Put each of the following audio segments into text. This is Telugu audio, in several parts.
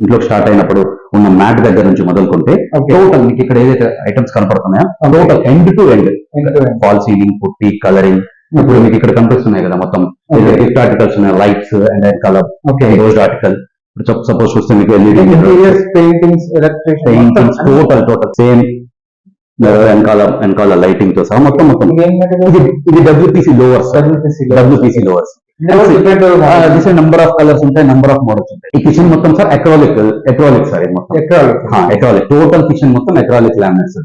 ఇంట్లో స్టార్ట్ అయినప్పుడు ఉన్న మ్యాట్ దగ్గర నుంచి మొదలుకుంటే. టోటల్ మీకు ఇక్కడ ఏదైతే items కనపడుతున్నాయో total end to end. Fall ceiling putty colouring ఇప్పుడు మీకు ఇక్కడ కనిపిస్తున్నాయి కదా మొత్తం. గిఫ్ట్ ఆర్టికల్స్ ఉన్నాయి lights and colour okay rose article ఇప్పుడు సపోజ్ చూస్తే మీకు paintings paintings total total same వెనకాల వెనకాల లైటింగ్తో సహా మొత్తం మొత్తం. ఇది ఇది WPC louvres WPC louvres number of colours ఉంటాయి నంబర్ ఆఫ్ మోడల్స్ ఉంటాయి. ఈ కిచెన్ మొత్తం సార్ అక్రాలిక్ అక్రాలిక్ సార్ మొత్తం. అక్రాలిక్ టోటల్ కిచెన్ మొత్తం అక్రాలిక్ లామినేట్స్.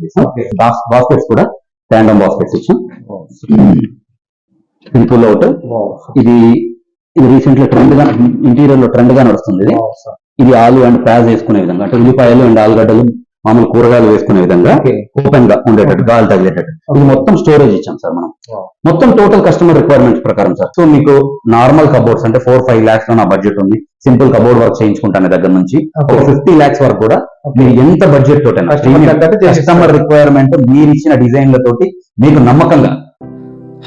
బాస్కెట్స్ కూడా ట్యాండమ్ బాస్కెట్స్ ఇచ్చాం. ఇది పుల్ అవుట్ ఇది ఇది రీసెంట్గా ట్రెండ్గా ఇంటీరియర్లో ట్రెండ్గా నడుస్తుంది ఇది ఇది ఆలు అండ్ ప్యాజ్ వేసుకునే విధంగా అంటే ఉల్లిపాయలు అండ్ ఆలుగడ్డలు మామూలు కూరగాయలు వేసుకునే విధంగా ఓపెన్గా ఉండేటట్టు గాలి తగిలేటట్టు. ఇది మొత్తం స్టోరేజ్ ఇచ్చాం సార్ మనం. మొత్తం టోటల్ కస్టమర్ రిక్వైర్మెంట్స్ ప్రకారం సార్. సో మీకు నార్మల్ కబోర్డ్స్ అంటే ఫోర్ ఫైవ్ లాక్స్లో నా బడ్జెట్ ఉంది. సింపుల్ కబోర్డ్ వర్క్ చేయించుకుంటాను దగ్గర నుంచి. ఒక ఫిఫ్టీ లాక్స్ వరకు కూడా మీరు ఎంత బడ్జెట్ చేసిస్తారు. కస్టమర్ రిక్వైర్మెంట్ మీరు ఇచ్చిన డిజైన్ల తోటి మీకు నమ్మకంగా.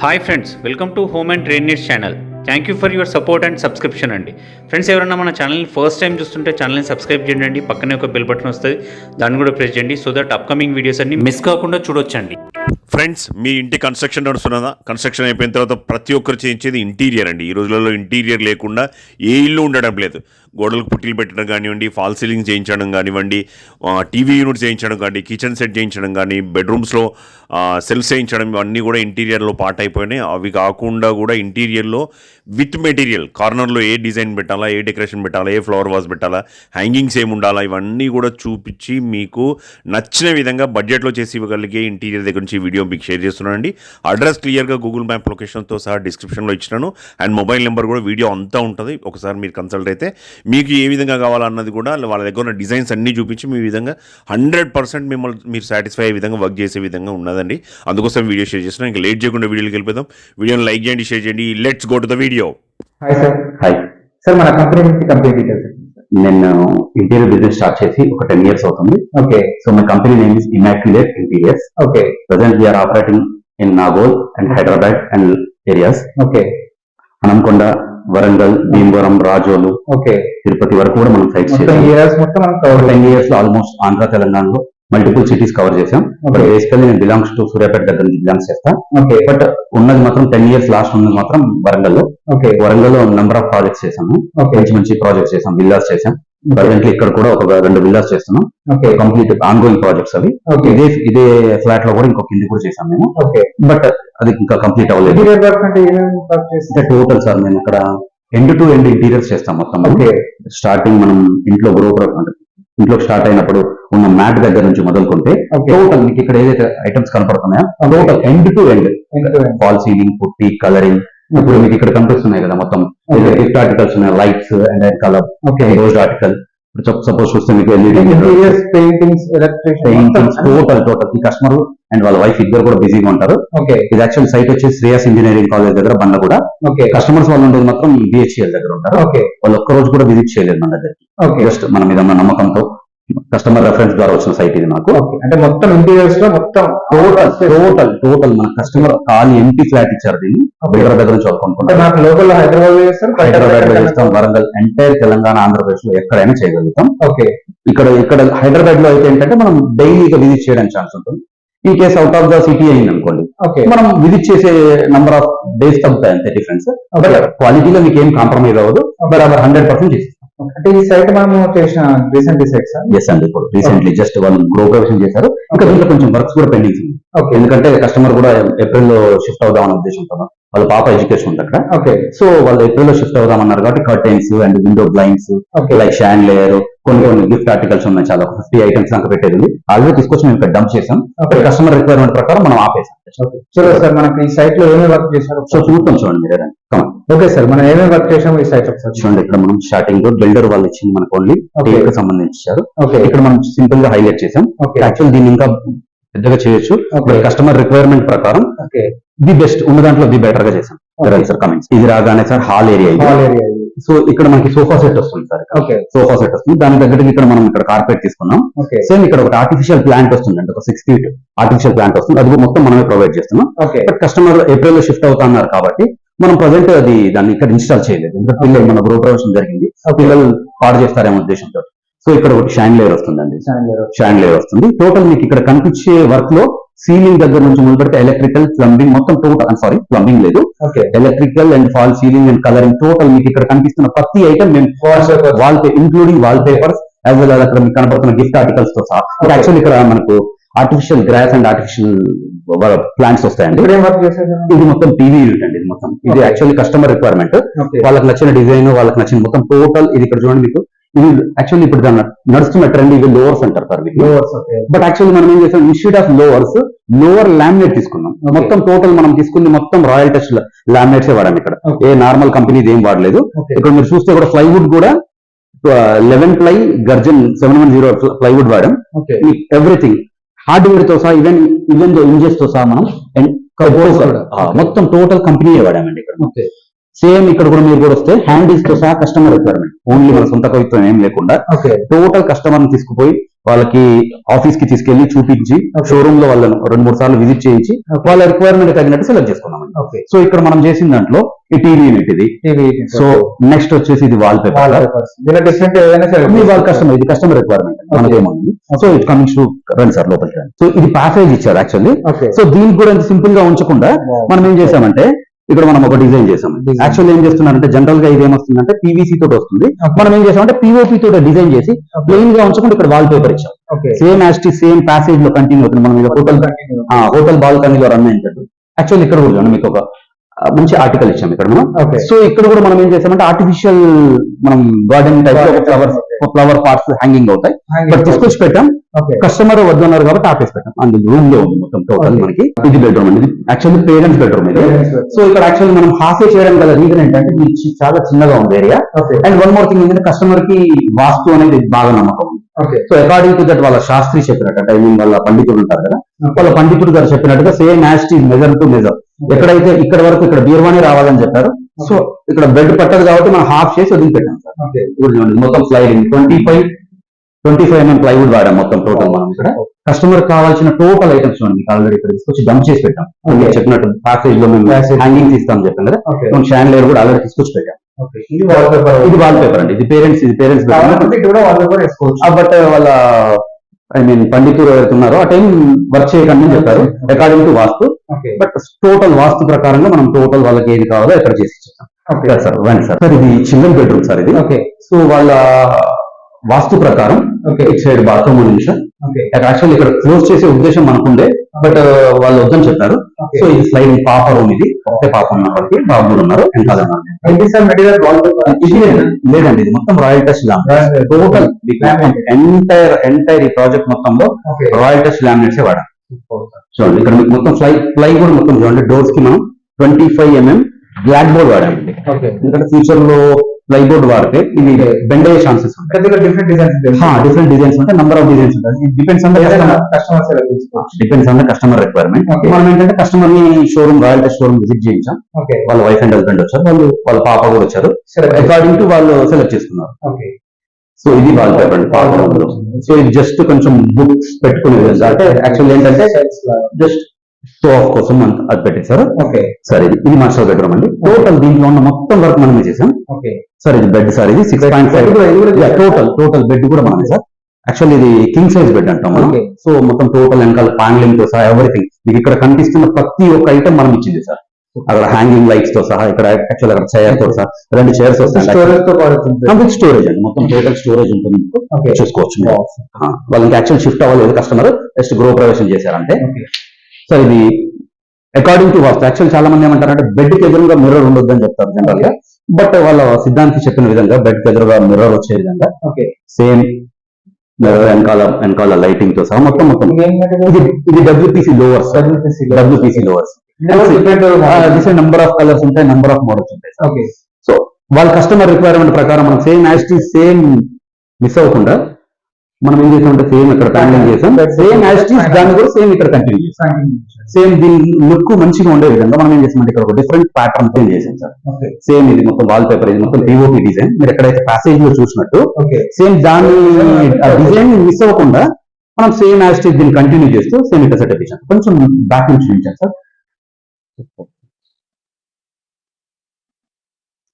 Hi friends welcome to home and train needs channel thank you for your support and subscription అండి. ఫ్రెండ్స్ ఎవరైనా మన ఛానల్ని ఫస్ట్ టైం చూస్తుంటే ఛానల్ని సబ్స్క్రైబ్ చేయండి పక్కనే ఒక బెల్ బటన్ వస్తుంది. దాన్ని కూడా ప్రెస్ చేయండి సో దట్ అప్కమింగ్ వీడియోస్ అన్ని మిస్ కాకుండా చూడొచ్చండి. ఫ్రెండ్స్ మీ ఇంటి కన్స్ట్రక్షన్ నడుస్తున్నదా కన్స్ట్రక్షన్ అయిపోయిన తర్వాత ప్రతి ఒక్కరు చేయించేది ఇంటీరియర్ అండి. ఈ రోజులలో ఇంటీరియర్ లేకుండా ఏ ఇల్లు ఉండడం లేదు. గోడలకు పుట్టిలు పెట్టడం కానివ్వండి ఫాల్ సీలింగ్ చేయించడం కానివ్వండి టీవీ యూనిట్ చేయించడం కానీ కిచెన్ సెట్ చేయించడం కానీ బెడ్రూమ్స్లో సెల్ఫ్ చేయించడం ఇవన్నీ కూడా ఇంటీరియర్లో పార్ట్ అయిపోయినాయి. అవి కాకుండా కూడా ఇంటీరియర్లో విత్ మెటీరియల్ కార్నర్లో ఏ డిజైన్ పెట్టాలా ఏ డెకరేషన్ పెట్టాలా ఏ ఫ్లవర్ వాజ్ పెట్టాలా హ్యాంగింగ్స్ ఏమి ఉండాలా ఇవన్నీ కూడా చూపించి మీకు నచ్చిన విధంగా బడ్జెట్లో చేసి ఇవ్వగలిగే ఇంటీరియర్ దగ్గర నుంచి వీడియో మీకు షేర్ చేస్తున్నానండి. అడ్రస్ క్లియర్గా గూగుల్ మ్యాప్ లొకేషన్తో సహా డిస్క్రిప్షన్లో ఇచ్చినాను. అండ్ మొబైల్ నెంబర్ కూడా వీడియో అంతా ఉంటుంది. ఒకసారి మీరు కన్సల్ట్ అయితే మీకు ఏ విధంగా కావాలన్నది కూడా వాళ్ళ దగ్గర ఉన్న డిజైన్స్ అన్నీ చూపించి మీ విధంగా హండ్రెడ్ పర్సెంట్ మిమ్మల్ని మీరు సాటిస్ఫై అయ్యే విధంగా వర్క్ చేసే విధంగా ఉన్నదండి. అందుకోసం వీడియో షేర్ చేస్తున్నాను. ఇంకా లేట్ చేయకుండా వీడియోకి వెళ్ళిపోదాం. వీడియోని లైక్ చేయండి షేర్ చేయండి. Let's go to the video hi sir hi sir మన కంపెనీ నుంచి కంపెనీ డీటెయిల్స్ నేను ఇంటీరియర్ బిజినెస్ స్టార్ట్ చేసి ఒక టెన్ ఇయర్స్ అవుతుంది. Okay so my company name is immaculate interiors okay we are operating in Nagol and Hyderabad and areas. Okay Hanamkonda Warangal Bhimavaram Razole okay. Tirupati వరకు కూడా మనం సైట్స్ టెన్ ఇయర్స్లో ఆల్మోస్ట్ ఆంధ్ర తెలంగాణలో మల్టిపుల్ సిటీస్ కవర్ చేసాం. బట్. బేసికల్లీ నేను బిలాంగ్స్ టు సూర్యాపేట దగ్గర నుంచి బిలాంగ్స్ చేస్తా. ఓకే బట్ ఉన్నది మాత్రం టెన్ ఇయర్స్ లాస్ట్ ఉన్నది మాత్రం వరంగల్లో ఓకే వరంగల్లో నెంబర్ ఆఫ్ ప్రాజెక్ట్స్ చేసాము మంచి మంచి ప్రాజెక్ట్స్ చేసాం. విల్లాస్ చేసాం. ప్రజెంట్లీ ఇక్కడ కూడా ఒక రెండు విల్లాస్ చేస్తున్నాం. Okay complete ongoing projects అవి. ఓకే ఇదే ఇదే ఫ్లాట్లో కూడా ఇంకో కింది కూడా చేసాం మేము. ఓకే బట్ అది ఇంకా కంప్లీట్ అవ్వలేదు. అంటే టోటల్ సార్ మేము ఇక్కడ ఎండ్ టు ఎండ్ ఇంటీరియర్స్ చేస్తాం మొత్తం. ఓకే స్టార్టింగ్ మనం ఇంట్లో గ్రో అంటే ఇంట్లో స్టార్ట్ అయినప్పుడు ఉన్న మ్యాట్ దగ్గర నుంచి మొదలుకుంటే టోటల్ మీకు ఇక్కడ ఏదైతే items కనపడుతున్నాయో total end to end fall ceiling putty colouring ఇప్పుడు మీకు ఇక్కడ కనిపిస్తున్నాయి కదా మొత్తం. గిఫ్ట్ ఆర్టికల్స్ ఉన్నాయి lights and colour okay rose article ఇప్పుడు సపోజ్ చూస్తే మీకు పెయింటింగ్స్ పెయింటింగ్స్ టోటల్ టోటల్ ఈ కస్టమర్ అండ్ వాళ్ళ వైఫ్ ఇద్దరు కూడా బిజీగా ఉంటారు. ఓకే ఇది యాక్చువల్ సైట్ వచ్చి శ్రేయస్ ఇంజనీరింగ్ కాలేజ్ దగ్గర బండ కూడా. ఓకే కస్టమర్స్ వాళ్ళు ఉండేది మాత్రం బిహెచ్ఎల్ దగ్గర ఉంటారు. ఓకే వాళ్ళు ఒక్క రోజు కూడా విజిట్ చేయలేదు మన దగ్గరికి. ఓకే జస్ట్ మన మీద నమ్మకంతో. కస్టమర్ రెఫరెన్స్ ద్వారా వచ్చిన సైట్ ఇది నాకు. ఓకే. అంటే మొత్తం ఇంటీరియర్స్లో మొత్తం టోటల్ టోటల్ టోటల్ మన కస్టమర్ ఖాళీ ఎంపీ ఫ్లాట్ ఇచ్చారు దీన్ని. దగ్గర నుంచి నాకు లోకల్ హైదరాబాద్ హైదరాబాద్లో చేస్తాం వరంగల్ ఎంటైర్ తెలంగాణ ఆంధ్రప్రదేశ్లో ఎక్కడైనా చేయగలుగుతాం. ఓకే. ఇక్కడ ఇక్కడ హైదరాబాద్లో అయితే ఏంటంటే మనం డైలీగా విజిట్ చేయడానికి ఛాన్స్ ఉంటుంది. In case out of the city అయింది అనుకోండి ఓకే. మనం విజిట్ చేసే నంబర్ ఆఫ్ డేస్ తగ్గుతాయి అంతే డిఫరెన్స్ క్వాలిటీలో మీకు ఏం కాంప్రమైజ్ అవ్వదు. బరాబర్ హండ్రెడ్ పర్సెంట్ చేసేస్తాం. అంటే ఈ సైట్ మనము చేసిన రీసెంట్ సైట్ సార్ ఎస్ అండి ఇప్పుడు రీసెంట్లీ జస్ట్ వాళ్ళు గ్రో చేశారు. ఇంకా దీంట్లో కొంచెం వర్క్స్ కూడా పెండింగ్స్ ఉంది. ఓకే ఎందుకంటే కస్టమర్ కూడా ఏప్రిల్లో షిఫ్ట్ అవుదాం అనే ఉద్దేశంతో వాళ్ళ పాప ఎడ్యుకేషన్ ఉంది అక్కడ. ఓకే సో వాళ్ళు ఏప్రిల్లో షిఫ్ట్ అవుదాం అన్నారు కాబట్టి curtains and window blinds okay like Shan layer కొన్ని కొన్ని గిఫ్ట్ ఆర్టికల్స్ ఉన్నాయి చాలా. ఫిఫ్టీ ఐటమ్స్ దాకా పెట్టేది ఉంది. ఆల్రెడీ తీసుకొచ్చి మేము ఇక్కడ డంప్ చేసాం కస్టమర్ రిక్వైర్మెంట్ ప్రకారం మనం ఆపేసాం సార్ మనకి ఈ సైట్లో ఏమేమి వర్క్ చేశారు? సో చూద్దాం చూడండి మీరు. ఓకే సార్ మనం ఏమేమి వర్క్ చేసాము ఈ సైట్ ఒకసారి చూడండి ఇక్కడ మనం స్టార్టింగ్లో బిల్డర్ వాళ్ళు ఇచ్చింది మనకు ఓన్లీ. కి సంబంధించి ఇచ్చారు ఓకే. ఇక్కడ మనం సింపుల్గా హైలైట్ చేసాం ఓకే. యాక్చువల్ దీన్ని ఇంకా పెద్దగా చేయొచ్చు. కస్టమర్ రిక్వైర్మెంట్ ప్రకారం ఓకే. ది బెస్ట్ ఉన్న దాంట్లో ది బెటర్గా చేసాం. సార్ కమెంట్స్ ఇది రాగానే సార్ హాల్ ఏరియా ఇది. హాల్ ఏరియా సో ఇక్కడ మనకి సోఫా సెట్ వస్తుంది సార్ ఓకే. సోఫా సెట్ వస్తుంది. దాని దగ్గరికి ఇక్కడ మనం ఇక్కడ కార్పెట్ తీసుకున్నాం. ఓకే. సేమ్ ఇక్కడ ఒక ఆర్టిఫిషియల్ ప్లాంట్ వస్తుంది అంటే ఒక సిక్స్ ఫీట్ ఆర్టిఫిషియల్ ప్లాంట్ వస్తుంది. అది మొత్తం మనమే ప్రొవైడ్ చేస్తున్నాం. బట్ కస్టమర్ ఏప్రిల్లో షిఫ్ట్ అవుతా అన్నారు కాబట్టి మనం ప్రజెంట్ అది దాన్ని ఇక్కడ ఇన్స్టాల్ చేయలేదు. ఎందుకంటే పిల్లలు మన గృహ ప్రవేశం జరిగింది. ఆ పిల్లలు పాడు చేస్తారేమో ఉద్దేశంతో. సో ఇక్కడ ఒకటి షాన్ లేయర్ వస్తుందండి. షాన్ లేయర్ వస్తుంది. టోటల్ మీకు ఇక్కడ కనిపించే వర్క్లో సీలింగ్ దగ్గర నుంచి మొదలు పెడితే ఎలక్ట్రికల్ ప్లంబింగ్ మొత్తం టోటల్ సారీ ప్లంబింగ్ లేదు. Okay electrical and fall ceiling and colouring total మీకు ఇక్కడ కనిపిస్తున్న ప్రతి ఐటమ్ మేము wall including wallpapers as well అక్కడ మీకు కనపడుతున్న గిఫ్ట్ ఆర్టికల్స్తో సహా. యాక్చువల్లీ ఇక్కడ మనకు artificial grass and artificial plants వస్తాయండి. ఇది మొత్తం టీవీ యూనిట్ అండి ఇది మొత్తం. ఇది. యాక్చువల్లీ కస్టమర్ రిక్వైర్మెంట్ వాళ్ళకి నచ్చిన డిజైన్ వాళ్ళకి నచ్చిన మొత్తం టోటల్ ఇది ఇక్కడ చూడండి మీకు. ఇది యాక్చువల్లీ ఇప్పుడు దాని నడుస్తున్న ట్రెండ్ ఇవి లోవర్స్ అంటారు సార్ ఓకే బట్ యాక్చువల్లీ మనం ఏం చేసాం institute of louvres louvre laminate తీసుకున్నాం. మొత్తం టోటల్ మనం తీసుకుంది మొత్తం రాయల్ టచ్ లామినేట్స్ వాడాం ఇక్కడ. ఏ నార్మల్ కంపెనీ ఏం వాడలేదు. ఇక్కడ మీరు చూస్తే కూడా ప్లైవుడ్ కూడా eleven ply gurjan seven one zero plywood వాడాం. Everything హార్డ్వేర్తో సహా ఈవెన్ ఈవెన్ ఇంజెస్తో సహా మనం మొత్తం టోటల్ కంపెనీ వాడామండి ఇక్కడ. ఓకే. సేమ్ ఇక్కడ కూడా మీరు కూడా వస్తే హ్యాండిల్స్తో సహా కస్టమర్ రిక్వైర్మెంట్ ఓన్లీ మన సొంత కవిత్వం ఏం లేకుండా ఓకే టోటల్ కస్టమర్ని తీసుకుపోయి వాళ్ళకి ఆఫీస్కి తీసుకెళ్ళి చూపించి. షోరూమ్లో వాళ్ళను రెండు మూడు సార్లు విజిట్ చేయించి. వాళ్ళ రిక్వైర్మెంట్ తగినట్టు సెలెక్ట్ చేసుకున్నామండి. ఓకే సో ఇక్కడ మనం చేసిన దాంట్లో ఈ టీవీ యూనిట్ ఇది. సో నెక్స్ట్ వచ్చేసి ఇది వాల్ పేపర్ వాళ్ళ కస్టమర్ ఇది కస్టమర్ రిక్వైర్మెంట్ మనకేముంది సో ఇట్ కమింగ్స్ టు రండి సార్ లోపలికి సో ఇది ప్యాకేజ్ ఇచ్చారు యాక్చువల్లీ సో దీనికి కూడా సింపుల్గా ఉంచకుండా మనం ఏం చేసామంటే ఇక్కడ మనం ఒక డిజైన్ చేసాం. యాక్చువల్ ఏం చేస్తున్నారంటే జనరల్గా ఇది ఏమొస్తుందంటే పీవీసీ తోటి వస్తుంది. మనం ఏం చేసామంటే పీఓపీ తోటి డిజైన్ చేసి ప్లెయిన్గా ఉంచకుండా ఇక్కడ వాల్ పేపర్ ఇచ్చాం okay same as the same ప్యాసేజ్లో continue అవుతుంది. మనం ఇది హోటల్ హోటల్ బాల్కనీలో రన్ అయింటట్టు యాక్చువల్ ఇక్కడ కూడా మీకు ఒక మంచి ఆర్టికల్ ఇచ్చాం ఇక్కడ మనం. సో ఇక్కడ కూడా మనం ఏం చేసామంటే ఆర్టిఫిషియల్ మనం గార్డెన్ టైప్లో ఫ్లవర్స్ ఫ్లవర్ పార్ట్స్ హ్యాంగింగ్ అవుతాయి. ఇక్కడ తీసుకొచ్చి పెట్టాం. కస్టమర్ వద్దన్నారు కాబట్టి ఆపేసి పెట్టాం. అందులో రూమ్లో మొత్తం టోటల్. మనకి. ఇది బెడ్రూమ్ అండి. యాక్చువల్లీ పేరెంట్స్ బెడ్రూమ్ ఇది. సో ఇక్కడ యాక్చువల్లీ మనం హాఫ్ చేయడం గల రీజన్ ఏంటంటే ఇది చాలా చిన్నగా ఉంది area and one more thing ఏంటంటే కస్టమర్కి వాస్తు అనేది బాగా నమ్మకం. సో అకార్డింగ్ టు దట్ వాళ్ళ శాస్త్రి చెప్పినట్టు అంటే mean వాళ్ళ పండితుడు ఉంటారు కదా. వాళ్ళ పండితుడు గారు చెప్పినట్టుగా same as the measure to measure ఎక్కడైతే ఇక్కడ వరకు ఇక్కడ బీర్వాణి రావాలని చెప్పారు. సో ఇక్కడ బెడ్ పట్టదు కాబట్టి మనం హాఫ్ చేసి వదిలిపెట్టాం సార్. మొత్తం sliding twenty five twenty five mm plywood వాడాం మొత్తం టోటల్ మనం ఇక్కడ. కస్టమర్ కావాల్సిన టోటల్ ఐటమ్స్ చూడండి ఆల్రెడీ ఇక్కడ తీసుకొచ్చి డంప్ చేసి పెట్టాం. మీరు చెప్పినట్టు ప్యాకేజ్లో మేము. హ్యాంగింగ్ తీస్తాం చెప్పాం కదా. షాన్ లేయర్ కూడా ఆల్రెడీ తీసుకొచ్చి పెట్టాం. ఇది వాల్ పేపర్ అండి. ఇది పేరెంట్స్ ఇది పేరెంట్స్ బట్ వాళ్ళ ఐ మీన్ పండితులు ఎవరుతున్నారో ఆ టైం వర్క్ చేయకండి అని చెప్పారు. According to vastu. But total vastu ప్రకారంగా మనం టోటల్ వాళ్ళకి ఏది కావాలో ఇక్కడ చేసి ఇచ్చేస్తాం. Okay sir one sir sir ఇది చిల్డ్రన్ బెడ్రూమ్ సార్ ఇది. ఓకే సో వాళ్ళ వాస్తు ప్రకారం ఓకే. ఇటు సైడ్ బాత్రూమ్ నిమిషం ఓకే. యాక్చువల్ ఇక్కడ క్లోజ్ చేసే ఉద్దేశం మనకుండే బట్ వాళ్ళు వద్దని చెప్పారు. సో ఇది స్లైడ్ పాప రూమ్ ఇది. ఒకటే పాప ఉన్నప్పటికీ బాబు ఉన్నారు లేదండి ఇది మొత్తం Royal Touch laminate total entire entire ఈ ప్రాజెక్ట్ మొత్తంలో రాయల్ టచ్ లామినేట్స్ వాడాం చూడండి ఇక్కడ మీకు మొత్తం ఫ్లై ఫ్లై కూడా మొత్తం చూడండి. డోర్స్కి మనం twenty five MM block board వాడామండి. ఓకే ఎందుకంటే ఫ్యూచర్లో ఫ్లై బోర్డ్ వాడితే ఇది బెండ్ అయ్యే chances different designs different designs number of designs ఉంటాయి. డిపెండ్స్ ఆన్ తీసుకోవచ్చు డిపెండ్స్ ఆన్ కస్టమర్ రిక్వైర్మెంట్. మనం ఏంటంటే కస్టమర్ని showroom Royal Touch showroom visit చేయించాం. ఓకే వాళ్ళ వైఫ్ అండ్ హస్బెండ్ వచ్చారు. వాళ్ళు వాళ్ళ పాప కూడా వచ్చారు. అకార్డింగ్ టు వాళ్ళు సెలెక్ట్ చేసుకున్నారు. ఓకే సో ఇది వాళ్ళ పేపర్ పాప సో ఇది జస్ట్ కొంచెం బుక్స్ పెట్టుకునే అంటే యాక్చువల్ ఏంటంటే జస్ట్ షో ఆఫ్ కోసం అంత- అది పెట్టేశారు. ఓకే సార్ ఇది ఇది మాస్టర్ బెడ్రూమ్ అండి. టోటల్ దీంట్లో ఉన్న మొత్తం వర్క్ మనమే చేసాం ఓకే సార్ ఇది బెడ్ సార్ ఇది six point five? Total total bed కూడా మనమే సార్ యాక్చువల్ ఇది కింగ్ సైజ్ బెడ్ అంటాం మనం. సో మొత్తం టోటల్ వెనకాల ప్యానలింగ్తో సహా ఎవ్రీథింగ్ మీకు ఇక్కడ కనిపిస్తున్న ప్రతి ఒక్క ఐటమ్ మనం ఇచ్చింది సార్ అక్కడ హ్యాంగింగ్ లైట్స్తో సహా ఇక్కడ యాక్చువల్ అక్కడ చైర్తో సహా రెండు చైర్స్ వస్తాయి. స్టోరేజ్ అండి. మొత్తం టోటల్ స్టోరేజ్ ఉంటుంది. మీకు. ఓకే చూసుకోవచ్చు వాళ్ళకి యాక్చువల్ షిఫ్ట్ అవ్వలేదు కస్టమర్ జస్ట్ గృహ ప్రవేశం చేశారంటే. సార్ ఇది అకార్డింగ్ టు వాస్తు యాక్చువల్ చాలా మంది ఏమంటారంటే బెడ్కి ఎదురుగా మిర్రర్ ఉండొద్దు అని చెప్తారు జనరల్గా. బట్ వాళ్ళ సిద్ధాంతి చెప్పిన విధంగా బెడ్కి ఎదురుగా మిర్రర్ వచ్చే విధంగా సేమ్ మిర్రర్ వెనకాల వెనకాల లైటింగ్తో సహా మొత్తం మొత్తం. ఇది WPC louvres WPC louvres different number of colours ఉంటాయి నెంబర్ ఆఫ్ మోడల్స్ ఉంటాయి ఓకే సో వాళ్ళ కస్టమర్ రిక్వైర్మెంట్ ప్రకారం మనం సేమ్ యాస్టీ సేమ్ మిస్ అవ్వకుండా మనం ఏం చేసామంటే సేమ్ ఇక్కడ ప్యానలింగ్ చేసాం. సేమ్ యాస్టీస్ దాన్ని కూడా సేమ్ ఇక్కడ కంటిన్యూ చేసాం సేమ్ దీని లుక్ మంచిగా ఉండే విధంగా మనం ఏం చేసామంటే ఇక్కడ ఒక డిఫరెంట్ ప్యాటర్న్ చేంజ్ చేసాం సార్ ఓకే సేమ్ ఇది మొత్తం వాల్ పేపర్ ఇది మొత్తం పిఓపి డిజైన్ మీరు ఎక్కడైతే ప్యాసేజ్లో చూసినట్టు. ఓకే సేమ్ దాని డిజైన్ మిస్ అవ్వకుండా మనం సేమ్ యాస్టీస్ దీన్ని కంటిన్యూ చేస్తూ సేమ్ ఇక్కడ సెటప్ చేసాం. కొంచెం బ్యాక్ నుంచి చూపించాం సార్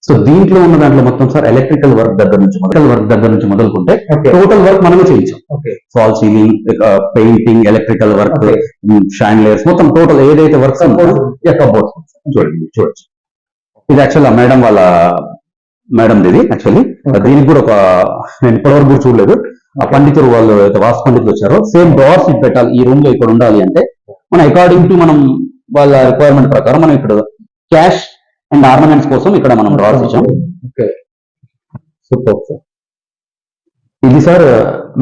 సో దీంట్లో ఉన్న దాంట్లో మొత్తం సార్ ఎలక్ట్రికల్ వర్క్ దగ్గర నుంచి మొదలు వర్క్ దగ్గర నుంచి మొదలుకుంటే టోటల్ వర్క్ మనమే చేయించాం. Okay fall ceiling painting electrical work Okay. Chandeliers మొత్తం టోటల్ ఏదైతే వర్క్స్. కబోర్డ్స్ చూడండి చూడొచ్చు. ఇది యాక్చువల్ మేడం వాళ్ళ మేడం ఇది యాక్చువల్లీ. దీనికి కూడా ఒక నేను ఇప్పటివరకు కూడా చూడలేదు. ఆ పండితులు వాళ్ళు వాస్తు పండితులు వచ్చారో సేమ్ డ్రావర్స్ ఇది పెట్టాలి ఈ రూమ్లో ఇక్కడ ఉండాలి అంటే మన అకార్డింగ్ టు మనం వాళ్ళ రిక్వైర్మెంట్ ప్రకారం మనం ఇక్కడ క్యాష్ అండ్ ఆర్నమెంట్స్ కోసం ఇక్కడ మనం ఇచ్చాం ఓకే సూపర్ సార్ ఇది సార్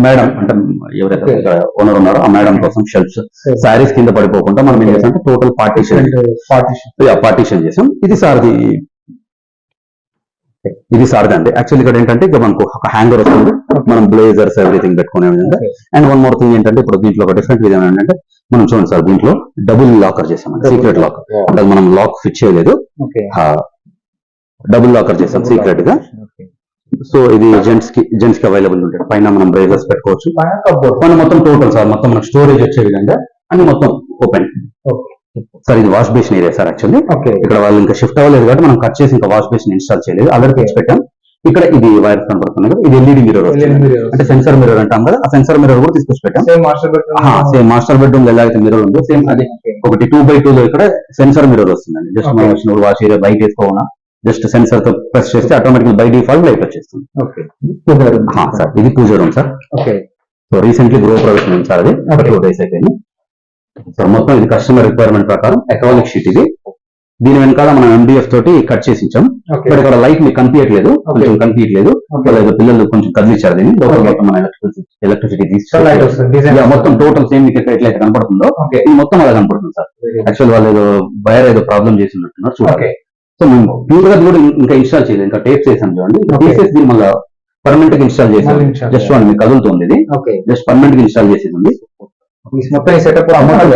మేడం అంటే ఎవరైతే ఓనర్ ఉన్నారో ఆ మేడం కోసం షెల్ఫ్స్ శారీస్ కింద పడిపోకుండా మనం ఏం. చేసాం టోటల్ పార్టీషన్ పార్టీషన్ పార్టీషన్ చేసాం. ఇది సార్ది ఇది సార్ది అండి యాక్చువల్లీ ఇక్కడ ఏంటంటే ఇక మనకు ఒక హ్యాంగర్ వస్తుంది. మనం బ్లేజర్స్ ఎవ్రీథింగ్ పెట్టుకునే విధంగా. అండ్ వన్ మోర్ థింగ్ ఏంటంటే ఇప్పుడు దీంట్లో ఒక డిఫరెంట్ విధానం ఏంటంటే మనం చూడండి సార్ దీంట్లో డబుల్ లాకర్ చేసాం సీక్రెట్ లాక్ అంటే మనం లాక్ ఫిట్ చేయలేదు. ఓకే డబుల్ లాకర్ చేసాం సీక్రెట్గా. సో ఇది జెంట్స్కి జెంట్స్కి అవైలబుల్ ఉంటుంది పైన మనం బ్రేజర్స్ పెట్టుకోవచ్చు. మన మొత్తం టోటల్ సార్. మొత్తం మనకు స్టోరేజ్ వచ్చే విధంగా. అన్ని మొత్తం ఓపెన్ సార్ ఇది wash basin area sir actually. Okay. ఇక్కడ వాళ్ళు ఇంకా షిఫ్ట్ అవ్వలేదు కాబట్టి మనం కట్ చేసి ఇంకా వాష్ బేసిన్ ఇన్స్టాల్ చేయలేదు. ఆల్రెడీ తెచ్చి పెట్టాం. ఇక్కడ ఇది వైర్ కనబడుతుంది కదా ఇది ఎల్ఈడి మిర్రర్ అంటే సెన్సార్ మిర్రర్ అంటాం కదా ఆ సెన్సార్ మిర్రర్ కూడా తీసుకొచ్చి పెట్టాం. సేమ్ మాస్టర్ బెడ్రూమ్ ఎలా అయితే మిర్రర్ ఉందో సేమ్ అది ఒకటి టూ బై టూ లో ఇక్కడ సెన్సార్ మిర్రర్ వస్తుందండి. జస్ట్ మనం. వచ్చినప్పుడు వాష్ ఏరియా బయట వేసుకోవాలా జస్ట్ సెన్సార్తో ప్రెస్ చేస్తే ఆటోమేటిక్ బై డిఫాల్ట్ లైట్ వచ్చేస్తుంది. ఓకే సార్ ఇది puja room sir. Okay so recently Griha Pravesham అయింది సార్ అది. టూ డేస్ అయిపోయింది. సో మొత్తం ఇది కస్టమర్ రిక్వైర్మెంట్ ప్రకారం ఎకరాలిక్ షీట్ ఇది. దీని వెనకాల మనం ఎండిఎఫ్ తోటి కట్ చేసి ఇచ్చాం బట్ ఇక్కడ లైట్ మీకు కనిపించట్లేదు. కొంచెం కనిపించట్లేదు. వాళ్ళ పిల్లలు కొంచెం కదిలిచ్చారు దీన్ని. లోపల. మొత్తం మన ఎలక్ట్రిసిటీ మొత్తం టోటల్ సేమ్ మీకు ఎట్లయితే కనపడుతుందో ఇది మొత్తం అలా కనపడుతుంది సార్ యాక్చువల్ వాళ్ళు ఏదో వైర్ ఏదో ప్రాబ్లం చేసి ఉన్నట్టున్నారు చూడాలి సో మేము ప్యూర్గా కూడా ఇంకా ఇన్స్టాల్ చేయలేదు. ఇంకా టేప్ చేసాం చూడండి. తీసేసి దీన్ని మళ్ళీ పర్మనెంట్గా ఇన్స్టాల్ చేసాం. జస్ట్ వన్ మీకు కదులుతుంది ఇది. జస్ట్ పర్మనెంట్గా ఇన్స్టాల్ చేసేది. ఉంది మొత్తం ఈ సెటప్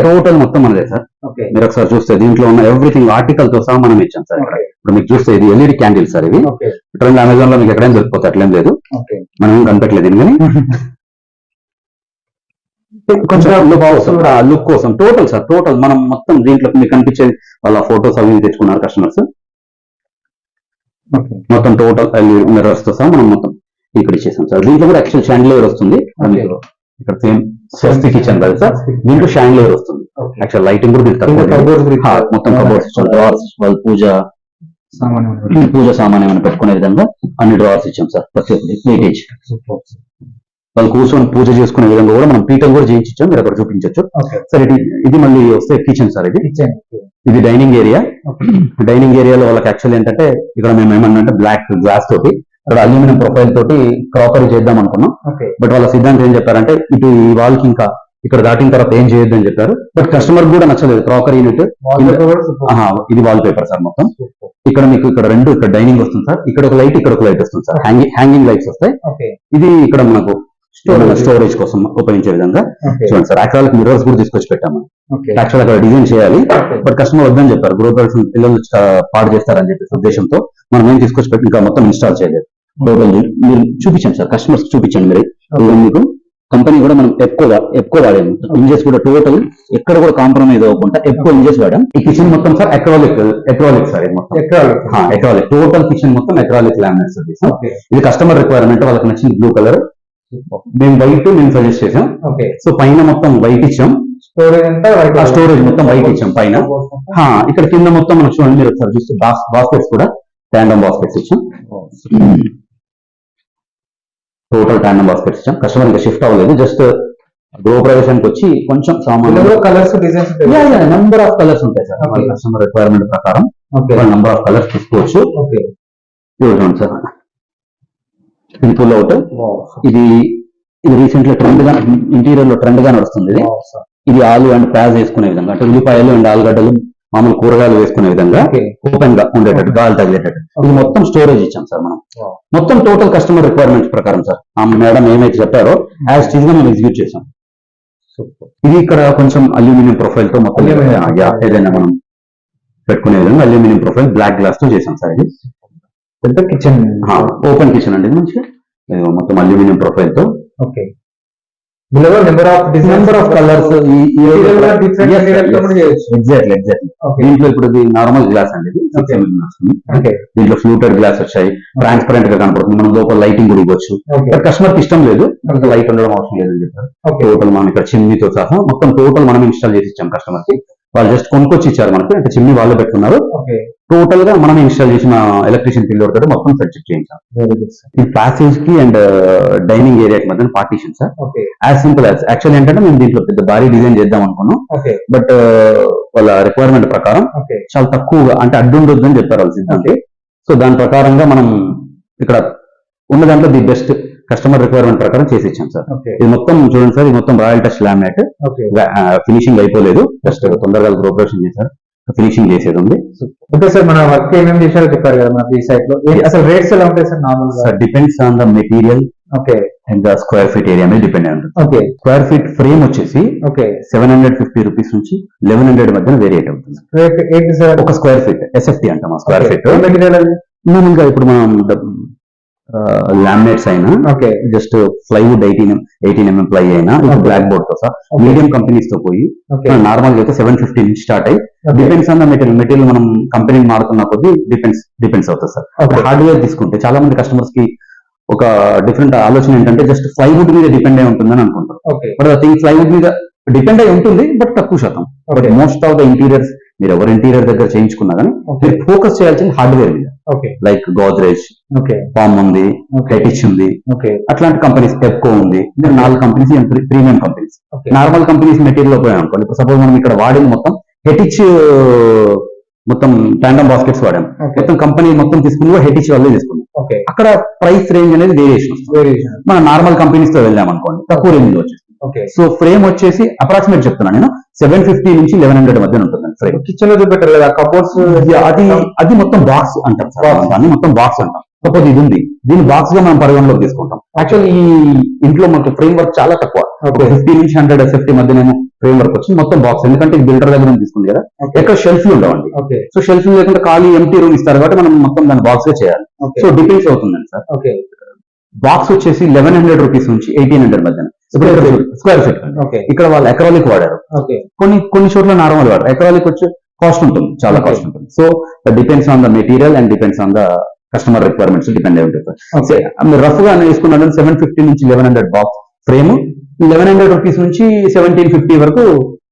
టోటల్ మొత్తం మనదే? సార్. ఓకే. మీరు ఒకసారి చూస్తే దీంట్లో ఉన్న ఎవ్రీథింగ్ ఆర్టికల్తో సహా మనం ఇచ్చాం సార్. ఇప్పుడు మీకు చూస్తే ఇది LED candle sir okay. Trend అమెజాన్లో మీకు ఎక్కడైనా దొరికిపోతే అట్లేం లేదు. మనం కనిపెట్టలేదు కానీ. కొంచెం లుక్ కోసం. లుక్ కోసం. టోటల్ సార్ టోటల్ మనం మొత్తం దీంట్లో మీకు కనిపించేది వాళ్ళ ఫోటోస్ అవి ఇవి తెచ్చుకున్నారు కస్టమర్స్ మొత్తం టోటల్ మిర్రర్స్తో సహా మనం మొత్తం ఇక్కడ ఇచ్చేసాం సార్. దీంట్లో కూడా యాక్చువల్ షాండ్లేయర్ వస్తుంది. ఇక్కడ సేమ్ స్వస్తి కిచెన్ కదా సార్ దీంట్లో షాండ్లేయర్ వస్తుంది. ఓకే. యాక్చువల్ లైటింగ్ కూడా దీనికి. మొత్తం కబోర్డ్స్ ఇచ్చాం డ్రావర్స్ వాళ్ళు పూజ. సామాన్యం పూజ సామాన్ ఏమైనా పెట్టుకునే విధంగా అన్ని డ్రావర్స్ ఇచ్చాం సార్ ప్రతి ఒక్కటి వాళ్ళు కూర్చొని పూజ చేసుకునే విధంగా కూడా మనం పీఠం కూడా చేయించి మీరు అక్కడ చూపించవచ్చు సార్ ఇది ఇది మళ్ళీ వస్తే కిచెన్ సార్ ఇది. కిచెన్ ఇది డైనింగ్ ఏరియా డైనింగ్ ఏరియాలో వాళ్ళకి యాక్చువల్ ఏంటంటే ఇక్కడ మేము ఏమన్నా బ్లాక్ గ్లాస్ తోటి ఇక్కడ అల్యూమినియం ప్రొఫైల్ తోటి క్రాకరీ చేద్దాం అనుకున్నాం. బట్ వాళ్ళ సిద్ధాంతం ఏం చెప్పారంటే ఇటు ఈ వాల్కి ఇంకా ఇక్కడ దాటిన తర్వాత ఏం చేయొద్దు అని చెప్పారు బట్ కస్టమర్ కూడా నచ్చలేదు క్రాకరీ యూనిట్ ఇది వాల్ పేపర్ సార్ మొత్తం. ఇక్కడ మీకు ఇక్కడ రెండు ఇక్కడ డైనింగ్ వస్తుంది సార్. ఇక్కడ ఒక లైట్ ఇక్కడ ఒక లైట్ వస్తుంది సార్. హ్యాంగింగ్ హ్యాంగింగ్ లైట్స్ వస్తాయి. ఇది ఇక్కడ మనకు. స్టోరేజ్ కోసం ఉపయోగించే విధంగా చూడండి సార్. యాక్చువల్ మిర్రర్స్ కూడా తీసుకొచ్చి పెట్టాము యాక్చువల్ అక్కడ డిజైన్ చేయాలి. బట్ కస్టమర్ వద్దని చెప్పారు. గ్రూప్ పిల్లలు పాడు చేస్తారని చెప్పేసి ఉద్దేశంతో మనం ఏం తీసుకొచ్చి పెట్టి ఇంకా మొత్తం ఇన్స్టాల్ చేయలేదు. టోటల్ మీరు చూపించండి సార్ కస్టమర్స్ చూపించండి మీరు. మీకు కంపెనీ కూడా మనం ఎక్కువగా ఎక్కువ వాడాము. ఇంజెస్ కూడా టోటల్ ఎక్కడ కూడా కాంప్రమైజ్ అవ్వకుండా ఎక్కువ ఇంజెస్ వాడాం ఈ కిచెన్ మొత్తం సార్ ఎక్రాలిక్ ఎక్రాలిక్ సార్ మొత్తం. ఎక్రాలిక్ టోటల్ కిచెన్ మొత్తం ఎక్రాలిక్ లామినేట్స్ ఓకే ఇది. కస్టమర్ రిక్వైర్మెంట్ వాళ్ళకి నచ్చింది బ్లూ కలర్ మేము వైట్ మేము సజెస్ట్ చేసాం ఓకే సో పైన మొత్తం వైట్ ఇచ్చాం. స్టోరేజ్ అంతా స్టోరేజ్ మొత్తం వైట్ ఇచ్చాం పైన. ఇక్కడ కింద మొత్తం మనం చూడండి మీరు ఒకసారి చూస్తే బాస్కెట్స్ కూడా ట్యాండమ్ బాస్కెట్స్ ఇచ్చాం. టోటల్ ట్యాండమ్ బాస్కెట్స్ ఇచ్చాం కస్టమర్ ఇంకా షిఫ్ట్ అవ్వలేదు. జస్ట్ గృహ ప్రవేశానికి వచ్చి కొంచెం సామాన్లు colours designs number of colours ఉంటాయి సార్. Okay. కస్టమర్ రిక్వైర్మెంట్ ప్రకారం ఓకే నంబర్ ఆఫ్ కలర్స్ తీసుకోవచ్చు. చూడండి సార్. ఇది పుల్ అవుట్ ఇది ఇది రీసెంట్లీ ట్రెండ్గా ఇంటీరియర్లో ట్రెండ్గా నడుస్తుంది ఇది ఇది ఆలు అండ్ ప్యాజ్ వేసుకునే విధంగా. అంటే ఉల్లిపాయలు అండ్ ఆలుగడ్డలు మామూలు కూరగాయలు వేసుకునే విధంగా ఓపెన్గా ఉండేటట్టు గాలి తగిలేటట్టు. ఇది మొత్తం స్టోరేజ్ ఇచ్చాం సార్ మనం. మొత్తం టోటల్ కస్టమర్ రిక్వైర్మెంట్స్ ప్రకారం సార్. ఆ మేడం ఏమైతే చెప్పారో యాజ్ టీజ్గా మేము ఎగ్జిక్యూట్ చేసాం ఇది ఇక్కడ కొంచెం అల్యూమినియం ప్రొఫైల్. తో మొత్తం ఏదైనా మనం పెట్టుకునే విధంగా అల్యూమినియం ప్రొఫైల్ బ్లాక్ గ్లాస్తో చేసాం సార్ ఇది. పెద్ద కిచెన్ ఓపెన్ కిచెన్ అండి ఇది మంచిగా. మొత్తం aluminium ప్రొఫైల్తో okay. Below number of number of colours. Exactly exactly దీంట్లో ఇప్పుడు ఇది నార్మల్ గ్లాస్ అండి ఇది. దీంట్లో ఫ్లూటెడ్ గ్లాస్ వచ్చాయి. ట్రాన్స్పరెంట్గా కనపడుతుంది. మనం లోపల లైటింగ్ కూడా ఇవ్వచ్చు. కస్టమర్కి ఇష్టం లేదు. లైట్ ఉండడం అవసరం లేదని చెప్పారు. ఓకే టోటల్ మనం ఇక్కడ చిమ్నీతో సహా మొత్తం టోటల్ మనం ఇన్స్టాల్ చేసి ఇచ్చాం కస్టమర్కి. వాళ్ళు జస్ట్ కొనుక్కొచ్చి ఇచ్చారు మనకి. అంటే చిమ్నీ వాళ్ళు పెట్టుకున్నారు. ఓకే టోటల్గా మనం ఇన్స్టాల్ చేసిన ఎలక్ట్రీషియన్ పిల్లర్ తోటి మొత్తం సెట్ చేయించాం. ఈ ప్యాసేజ్కి అండ్ డైనింగ్ ఏరియా కి మధ్య partition sir okay as simple as actual ఏంటంటే మేము దీంట్లో పెద్ద భారీ డిజైన్ చేద్దాం అనుకున్నాం. ఓకే బట్ వాళ్ళ రిక్వైర్మెంట్ ప్రకారం చాలా తక్కువగా అంటే అడ్డు ఉండొద్దు అని చెప్పారు వాళ్ళు సిద్ధాంతి. సో దాని ప్రకారంగా మనం ఇక్కడ ఉన్న దాంట్లో ది బెస్ట్ కస్టమర్ రిక్వైర్మెంట్ ప్రకారం చేసి ఇచ్చాం సార్ ఇది మొత్తం చూడండి సార్ ఇది మొత్తం రాయల్ టచ్ లామినేట్ ఫినిషింగ్ అయిపోలేదు. జస్ట్ తొందరగా గ్రోపరేషన్ చేశారు ఫినిషింగ్ చేసేది ఉంది. ఓకే సార్ మన వర్క్ ఏమేమి చేశారో చెప్పారు కదా మన ఈ సైట్లో. అసలు రేట్స్ ఎలా ఉంటాయి sir normal sir depends on the material okay and the square feet area మీద డిపెండ్ అయి ఉంటుంది. ఓకే స్క్వేర్ ఫీట్ ఫ్రేమ్ వచ్చేసి okay seven hundred fifty rupees నుంచి లెవెన్ హండ్రెడ్ మధ్య వేరియేట్ అవుతుంది. రేట్ ఏంటి సార్ ఒక స్క్వేర్ ఫీట్ ఎస్ఎఫ్టీ అంటాం స్క్వేర్ ఫీట్ మెటీరియల్ మామూలుగా ఇప్పుడు మనం లామినేట్స్ అయినా okay. Just plywood eighteen eighteen MM ply అయినా. బ్లాక్ బోర్డ్తో Okay. మీడియం కంపెనీస్తో పోయి నార్మల్గా అయితే సెవెన్ ఫిఫ్టీ నుంచి స్టార్ట్ అయ్యి. Depends on the material material మనం కంపెనీ మారుతున్న కొద్దీ డిపెండ్స్ డిపెండ్స్ అవుతుంది సార్. హార్డ్వేర్ తీసుకుంటే చాలా మంది కస్టమర్స్కి ఒక డిఫరెంట్ ఆలోచన ఏంటంటే జస్ట్ ప్లైవుడ్ మీద డిపెండ్ అయి ఉంటుందని అనుకుంటారు. ఓకే. బట్ థింగ్ ప్లైవుడ్ మీద డిపెండ్ అయి ఉంటుంది బట్ తక్కువ శాతం. మోస్ట్ ఆఫ్ ద ఇంటీరియర్స్ మీరు ఎవరి ఇంటీరియర్ దగ్గర చేయించుకున్నా కానీ మీరు ఫోకస్ చేయాల్సింది హార్డ్వేర్ మీద. Okay like Godrej okay Palm ఉంది ఓకే హెటిచ్ ఉంది ఓకే అట్లాంటి కంపెనీస్ ఎప్కో ఉంది మీరు నాలుగు companies premium companies okay normal companies material పోయాం అనుకోండి. సపోజ్ మనం ఇక్కడ వాడింది మొత్తం హెటిచ్ మొత్తం టాండమ్ బాస్కెట్స్ వాడాం. మొత్తం కంపెనీ మొత్తం తీసుకుని హెటిచ్ వాళ్ళే తీసుకున్నాం. ఓకే అక్కడ ప్రైస్ రేంజ్ అనేది వేరియేషన్ మన నార్మల్ కంపెనీస్తో వెళ్ళాం అనుకోండి. తక్కువ రేంజ్లో వచ్చేస్తుంది. ఓకే సో ఫ్రేమ్ వచ్చేసి అప్రాక్సిమేట్ చెప్తున్నాను నేను. సెవెన్ ఫిఫ్టీ నుంచి లెవెన్ హండ్రెడ్ మధ్య ఉంటుంది ఫ్రేమ్ కిచెన్లో చూపెట్టారు కదా కబోర్డ్స్ అది అది మొత్తం బాక్స్ అంటాం సార్. దాన్ని మొత్తం బాక్స్ అంటాం. సపోజ్ ఇది ఉంది. దీన్ని బాక్స్గా మనం పరిగణలోకి తీసుకుంటాం. యాక్చువల్ ఈ ఇంట్లో మనకు ఫ్రేమ్ వర్క్ చాలా తక్కువ. ఒక ఫిఫ్టీ నుంచి హండ్రెడ్ ఎస్ఎఫ్టీ మధ్యనేమో ఫ్రేమ్ వర్క్ వచ్చింది. మొత్తం బాక్స్ ఎందుకంటే బిల్డర్ దగ్గర తీసుకుంది కదా. ఎక్కడ షెల్ఫ్ ఉండవండి. సో షెల్ఫ్ లేకుండా ఖాళీ ఎంటీ రూమ్ ఇస్తారు కాబట్టి మనం మొత్తం దాన్ని బాక్స్గా చేయాలి. సో డిపెండ్స్ అవుతుందండి సార్. ఓకే బాక్స్ వచ్చేసి లెవెన్ హండ్రెడ్ రూపీస్ నుంచి ఎయిటీన్ హండ్రెడ్ మధ్యన. స్క్వేర్ ఫీట్ ఓకే ఇక్కడ వాళ్ళు ఎకరాలిక్ వాడారు. ఓకే కొన్ని కొన్ని చోట్ల నార్మల్ వాడారు. ఎకరాలిక్ వచ్చి కాస్ట్ ఉంటుంది చాలా. కాస్ట్ ఉంటుంది. So depends on the material and depends on the customer requirements depend అయి ఉంటుంది రఫ్గా తీసుకున్నాను సెవెన్ ఫిఫ్టీ నుంచి eleven hundred box frame eleven hundred rupees నుంచి సెవెంటీన్ ఫిఫ్టీ వరకు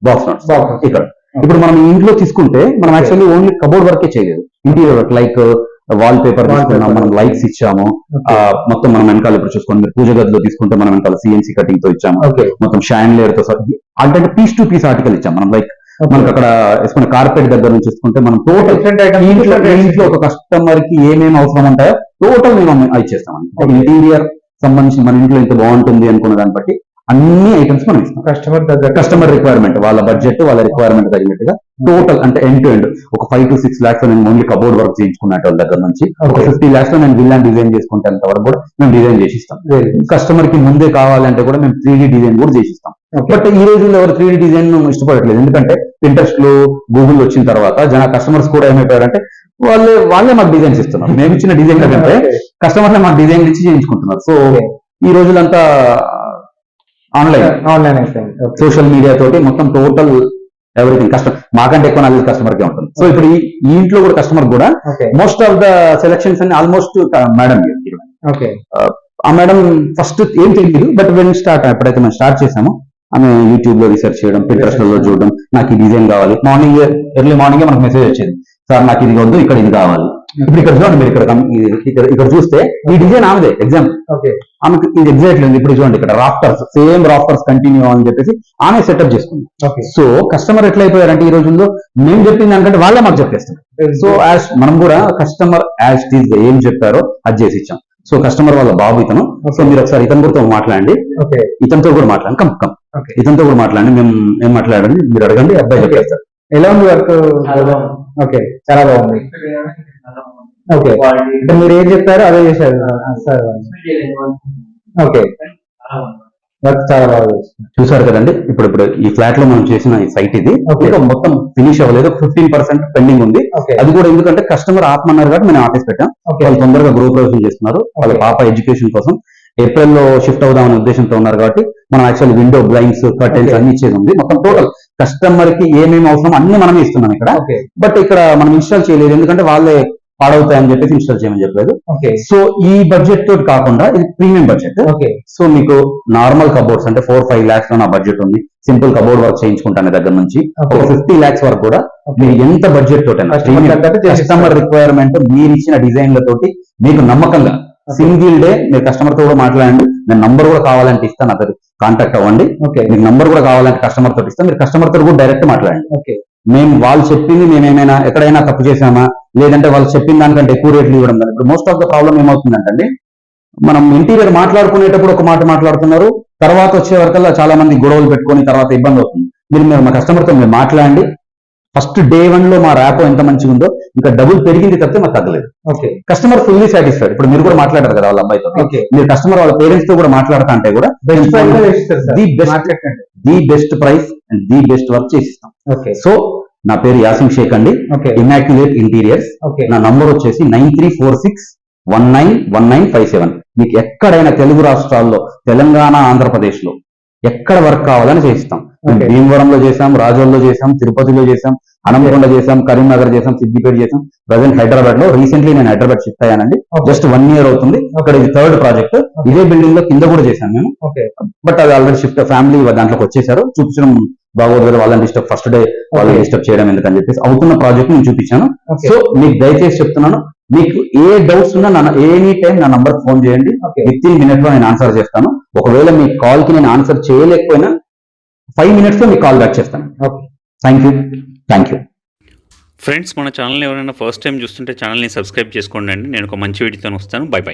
బాక్స్ నోట్స్. ఇక్కడ. ఇప్పుడు మనం ఇంట్లో తీసుకుంటే మనం. యాక్చువల్లీ ఓన్లీ కబోర్డ్ వర్కే చేయలేదు. Interior work like wall paper తీసుకున్నాం. మనం లైట్స్ ఇచ్చాము. మొత్తం మనం వెనకాల ఇప్పుడు చూసుకోండి. మీరు పూజ గదిలో తీసుకుంటే మనం వెనకాల సిఎన్సీ కటింగ్తో ఇచ్చాము. మొత్తం షాన్ లేయర్తో అంటే పీస్ టు పీస్ ఆర్టికల్ ఇచ్చాం మనం లైక్ మనకి అక్కడ వేసుకున్న కార్పెట్ దగ్గర నుంచి చూసుకుంటే మనం టోటల్ ఇంట్లో ఇంట్లో ఒక కస్టమర్కి ఏమేమి అవసరం ఉంటాయో టోటల్ మేము ఇచ్చేస్తాం Okay. ఇంటీరియర్ సంబంధించి మన ఇంట్లో ఇంత బాగుంటుంది అనుకున్న దాన్ని బట్టి అన్ని ఐటమ్స్ మనం ఇస్తాం కస్టమర్ దగ్గర కస్టమర్ రిక్వైర్మెంట్ వాళ్ళ బడ్జెట్ వాళ్ళ రిక్వైర్మెంట్ తగినట్టుగా టోటల్ అంటే ఎండ్ టు ఎండ్ ఒక ఫైవ్ టు సిక్స్ లాక్స్ నేను ఓన్లీ కబోర్డ్ వర్క్ చేయించుకున్నట్టు వాళ్ళ దగ్గర నుంచి ఒక. ఫిఫ్టీ లాక్స్లో నేను విల్లాన్ డిజైన్ చేసుకుంటే వరకు కూడా మేము డిజైన్ చేసి ఇస్తాం. కస్టమర్కి ముందే కావాలంటే కూడా మేము త్రీ డిజైన్ కూడా చేసిస్తాం Okay. బట్ ఈ రోజుల్లో ఎవరు త్రీ డిజైన్ ఇష్టపడట్లేదు ఎందుకంటే ఇంట్రెస్ట్లో గూగుల్ వచ్చిన తర్వాత జన కస్టమర్స్ కూడా ఏమైపోయారంటే వాళ్ళే వాళ్ళే మాకు డిజైన్స్ ఇస్తున్నారు మేము ఇచ్చిన డిజైన్ కంటే. కస్టమర్లే మాకు డిజైన్ ఇచ్చి చేయించుకుంటున్నారు సో. ఈ రోజులంతా ఆన్లైన్ ఆన్లైన్ సోషల్ మీడియా తోటి మొత్తం టోటల్ ఎవ్రీథింగ్ కస్టమర్ మాకంటే ఎక్కువ నాలెడ్జ్ కస్టమర్ కే ఉంటుంది. సో ఇప్పుడు ఈ ఇంట్లో కూడా కస్టమర్ కూడా మోస్ట్ ఆఫ్ ద సెలక్షన్స్ అన్ని ఆల్మోస్ట్ మేడం ఓకే ఆ మేడం ఫస్ట్ ఏం తెలియదు బట్ వెన్ స్టార్ట్ ఎప్పుడైతే మనం స్టార్ట్ చేసామో ఆమె యూట్యూబ్లో రీసెర్చ్ చేయడం పింట్రెస్ట్లో చూడడం నాకు ఈ డిజైన్ కావాలి. మార్నింగ్ ఎర్లీ మార్నింగ్ మనకు మెసేజ్ వచ్చేది. సార్ నాకు ఇది వద్దు ఇక్కడ ఇది కావాలి. ఇప్పుడు ఇక్కడ చూడండి మీరు ఇక్కడ ఇక్కడ ఇక్కడ చూస్తే ఈ డిజైన్ ఆమెదే ఎగ్జామ్ ఓకే ఆమెకు ఇది ఎగ్జాక్ట్లీ ఉంది. ఇప్పుడు చూడండి ఇక్కడ రాఫ్టర్స్ సేమ్ రాఫ్టర్స్ కంటిన్యూ అని చెప్పేసి ఆమె సెటప్ చేసుకుంది. ఓకే సో కస్టమర్ ఎట్లా అయిపోయారంటే ఈ రోజుల్లో మేము చెప్పింది దానికంటే వాళ్ళే మాకు చెప్పేస్తారు. సో యాజ్ మనం కూడా కస్టమర్ యాజ్ టీజ్ ఏం చెప్పారో అది చేసి ఇచ్చాం. సో కస్టమర్ వాళ్ళ బాబు ఇతను. సో మీరు ఒకసారి ఇతను కూడా మాట్లాడండి. ఓకే ఇతనితో కూడా మాట్లాడండి. కమ్ కమ్ ఓకే ఇతనితో కూడా మాట్లాడండి. మేము ఏం మాట్లాడండి మీరు అడగండి అబ్బాయి. చెప్పేస్తారు. ఎలా ఉంది వర్క్? ఓకే చాలా బాగుంది. ఓకే. అంటే మీరు ఏం చెప్పారో అదే చేశారు. Sir okay. వర్క్ చాలా బాగా చూసారు కదండి ఇప్పుడు ఇప్పుడు ఈ ఫ్లాట్లో మనం చేసిన ఈ సైట్ ఇది. ఇంకా మొత్తం ఫినిష్ అవ్వలేదు ఫిఫ్టీన్ పర్సెంట్ పెండింగ్ ఉంది. ఓకే. అది కూడా ఎందుకంటే కస్టమర్ ఆత్మన్నారు కాబట్టి మేము ఆఫీస్ పెట్టాం. ఓకే. వాళ్ళు తొందరగా గ్రూప్ ప్రవేశం చేస్తున్నారు. వాళ్ళ. పాప ఎడ్యుకేషన్ కోసం. ఏప్రిల్లో షిఫ్ట్ అవుదామనే ఉద్దేశంతో ఉన్నారు కాబట్టి మనం యాక్చువల్ విండో బ్లైండ్స్ కర్టెన్స్. అన్ని ఇచ్చేది ఉంది. మొత్తం టోటల్ కస్టమర్కి ఏమేమి అవసరం అన్ని మనమే ఇస్తున్నాం ఇక్కడ. బట్ ఇక్కడ మనం ఇన్స్టాల్ చేయలేదు. ఎందుకంటే వాళ్ళే పాడవుతాయని చెప్పేసి ఇన్స్టాల్ చేయమని చెప్పలేదు. ఓకే సో ఈ బడ్జెట్ తోటి కాకుండా ఇది ప్రీమియం బడ్జెట్ ఓకే సో మీకు నార్మల్ కబోర్డ్స్ అంటే ఫోర్ ఫైవ్ లాక్స్లో నా బడ్జెట్ ఉంది. సింపుల్ కబోర్డ్ వర్క్ చేయించుకుంటాను దగ్గర నుంచి. ఒక ఫిఫ్టీ లాక్స్ వరకు కూడా మీరు ఎంత బడ్జెట్ తోటి Customer తగ్గట్టు చేసిస్తారు. కస్టమర్ రిక్వైర్మెంట్ మీరు ఇచ్చిన డిజైన్ల తోటి మీకు నమ్మకంగా సింగిల్ డే మీరు కస్టమర్తో కూడా మాట్లాడండి. నేను నంబర్ కూడా కావాలంటే ఇస్తాను అతను కాంటాక్ట్ అవ్వండి. ఓకే. మీకు నంబర్ కూడా కావాలంటే కస్టమర్ తోటి ఇస్తాను మీరు కస్టమర్తో కూడా డైరెక్ట్ మాట్లాడండి. ఓకే. మేము వాళ్ళు చెప్పింది మేము ఏమైనా ఎక్కడైనా తప్పు చేసామా లేదంటే వాళ్ళు చెప్పిన దానికంటే ఎక్కువ రేట్లు ఇవ్వడం కానీ ఇప్పుడు మోస్ట్ ఆఫ్ ద ప్రాబ్లం ఏమవుతుందంటే మనం ఇంటీరియర్ మాట్లాడుకునేటప్పుడు ఒక మాట మాట్లాడుతున్నారు. తర్వాత వచ్చే వరకల్లా చాలా మంది గొడవలు పెట్టుకొని తర్వాత ఇబ్బంది అవుతుంది. మీరు మీరు మా కస్టమర్తో మీరు మాట్లాడండి. ఫస్ట్ డే వన్లో మా ర్యాప్ ఎంత మంచిగా ఉందో ఇంకా డబుల్ పెరిగింది తప్పితే మాకు తగ్గలేదు. ఓకే. కస్టమర్ ఫుల్లీ సాటిస్ఫైడ్ ఇప్పుడు మీరు కూడా మాట్లాడారు కదా వాళ్ళ అబ్బాయితో ఓకే. మీరు కస్టమర్ వాళ్ళ పేరెంట్స్తో కూడా మాట్లాడుతా అంటే కూడా the best the best price and the best work చేసిస్తాం. Okay. So నా పేరు యాసిం షేక్ అండి. ఓకే. Immaculate Interiors okay. నా నంబర్ వచ్చేసి nine three four six one nine one nine five seven. మీకు ఎక్కడైనా తెలుగు రాష్ట్రాల్లో తెలంగాణ ఆంధ్రప్రదేశ్లో ఎక్కడ వర్క్ కావాలని చేయిస్తాం. భీమవరంలో చేసాం రాజోల్లో చేసాం తిరుపతిలో చేసాం హనంకొండ చేసాం కరీంనగర్ చేసాం సిద్దిపేట చేసాం ప్రజెంట్ హైదరాబాద్లో రీసెంట్లీ నేను హైదరాబాద్ షిఫ్ట్ అయ్యానండి. జస్ట్ వన్ ఇయర్ అవుతుంది. అక్కడ ఇది థర్డ్ ప్రాజెక్ట్ ఇదే బిల్డింగ్లో కింద కూడా చేశాను మేము బట్ అది ఆల్రెడీ షిఫ్ట్ ఫ్యామిలీ దాంట్లోకి వచ్చేసారు. చూపించడం బాగోదు వాళ్ళని డిస్టర్బ్ ఫస్ట్ డే వాళ్ళని. డిస్టర్బ్ చేయడం ఎందుకని చెప్పేసి అవుతున్న ప్రాజెక్ట్ నేను చూపించాను. సో మీకు దయచేసి చెప్తున్నాను మీకు ఏ డౌట్స్ ఉన్నా నా ఎనీ టైం నా నంబర్ ఫోన్ చేయండి. విత్ ఇన్ మినిట్లో నేను ఆన్సర్ చేస్తాను. ఒకవేళ మీ కాల్కి నేను ఆన్సర్ చేయలేకపోయినా ఫైవ్ మినిట్స్లో మీకు కాల్ బ్యాక్ చేస్తాను. Okay thank you thank you friends మన ఛానల్ ఎవరైనా ఫస్ట్ టైం చూస్తుంటే ఛానల్ని సబ్స్క్రైబ్ చేసుకోండి అండి. నేను ఒక మంచి వీడియోతో వస్తాను. By by